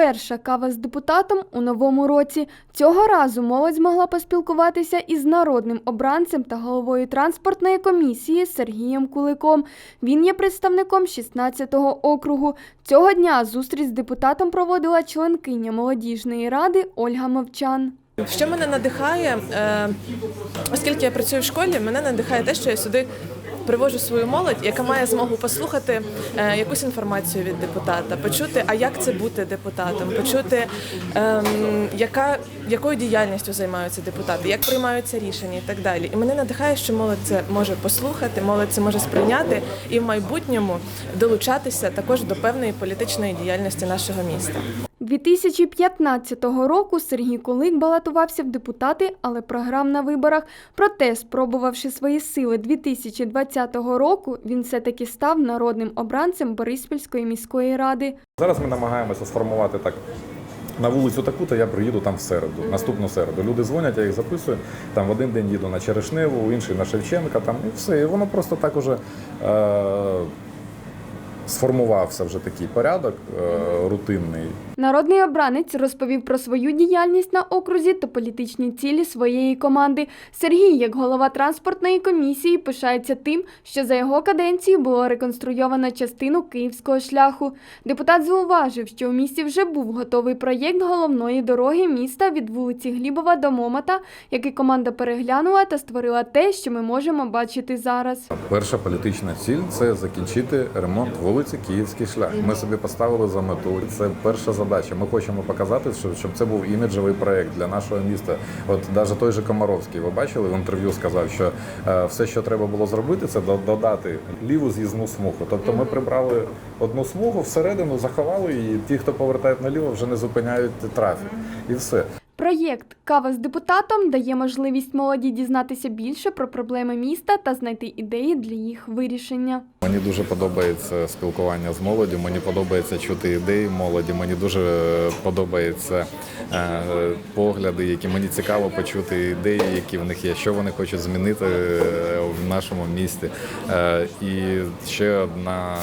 Перша кава з депутатом у новому році. Цього разу молодь змогла поспілкуватися із народним обранцем та головою транспортної комісії Сергієм Куликом. Він є представником 16-го округу. Цього дня зустріч з депутатом проводила членкиня молодіжної ради Ольга Мовчан. Що мене надихає, е, оскільки я працюю в школі, мене надихає те, що я сюди привожу свою молодь, яка має змогу послухати е, якусь інформацію від депутата, почути, а як це бути депутатом, почути, ем, яка, якою діяльністю займаються депутати, як приймаються рішення і так далі. І мене надихає, що молодь це може послухати, молодь це може сприйняти і в майбутньому долучатися також до певної політичної діяльності нашого міста. 2015 року Сергій Кулик балотувався в депутати, але програв на виборах. Проте, спробувавши свої сили 2020 року, він все-таки став народним обранцем Бориспільської міської ради. Зараз ми намагаємося сформувати так. На вулицю таку-то я приїду там в середу, наступну середу. Люди дзвонять, я їх записую. Там в один день їду на Черешневу, в інший на Шевченка, там і все. І воно просто так уже е- сформувався вже такий порядок е- рутинний. Народний обранець розповів про свою діяльність на окрузі та політичні цілі своєї команди. Сергій, як голова транспортної комісії, пишається тим, що за його каденцію було реконструйовано частину київського шляху. Депутат зауважив, що у місті вже був готовий проєкт головної дороги міста від вулиці Глібова до Момота, який команда переглянула та створила те, що ми можемо бачити зараз. Перша політична ціль це закінчити ремонт вулиці Київський шлях. Ми собі поставили за мету. Це перша задача. Ми хочемо показати, щоб, це був іміджевий проект для нашого міста. От навіть той же Комаровський, ви бачили в інтерв'ю, сказав, що е, все, що треба було зробити, це додати ліву з'їзну смугу. Тобто ми прибрали одну смугу всередину, заховали її. Ті, хто повертають наліво, вже не зупиняють трафік. І все. Проєкт Кава з депутатом дає можливість молоді дізнатися більше про проблеми міста та знайти ідеї для їх вирішення. Мені дуже подобається спілкування з молоддю, мені подобається чути ідеї молоді, мені дуже подобаються е, погляди, які мені цікаво почути ідеї, які в них є, що вони хочуть змінити е, в нашому місті. Е, І ще одна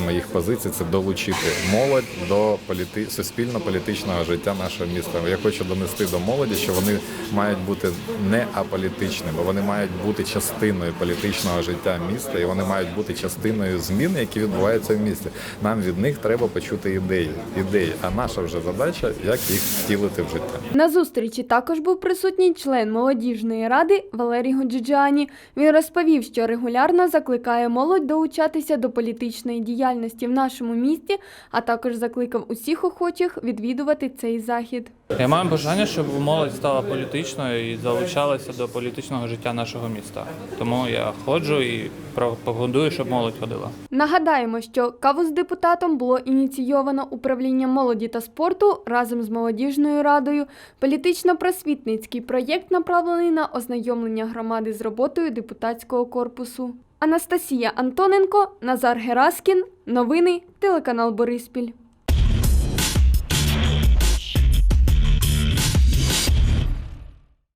моїх позицій це долучити молодь до політи... суспільно-політичного життя нашого міста. Я хочу донести до молоді, що вони мають бути не аполітичними, вони мають бути частиною політичного життя міста, і вони мають бути частиною змін, які відбуваються в місті. Нам від них треба почути ідеї, ідеї. А наша вже задача, як їх втілити в життя. На зустрічі також був присутній член молодіжної ради Валерій Годжиджані. Він розповів, що регулярно закликає молодь долучатися до політичної діяльності в нашому місті, а також закликав усіх охочих відвідувати цей захід. Я маю бажання, щоб молодь стала політичною і залучалася до політичного життя нашого міста. Тому я ходжу і пропагандую, щоб молодь ходила. Нагадаємо, що каву з депутатом було ініційовано управлінням молоді та спорту разом з молодіжною радою. Політично-просвітницький проєкт направлений на ознайомлення громади з роботою депутатського корпусу. Анастасія Антоненко, Назар Гераскін. Новини телеканал Бориспіль.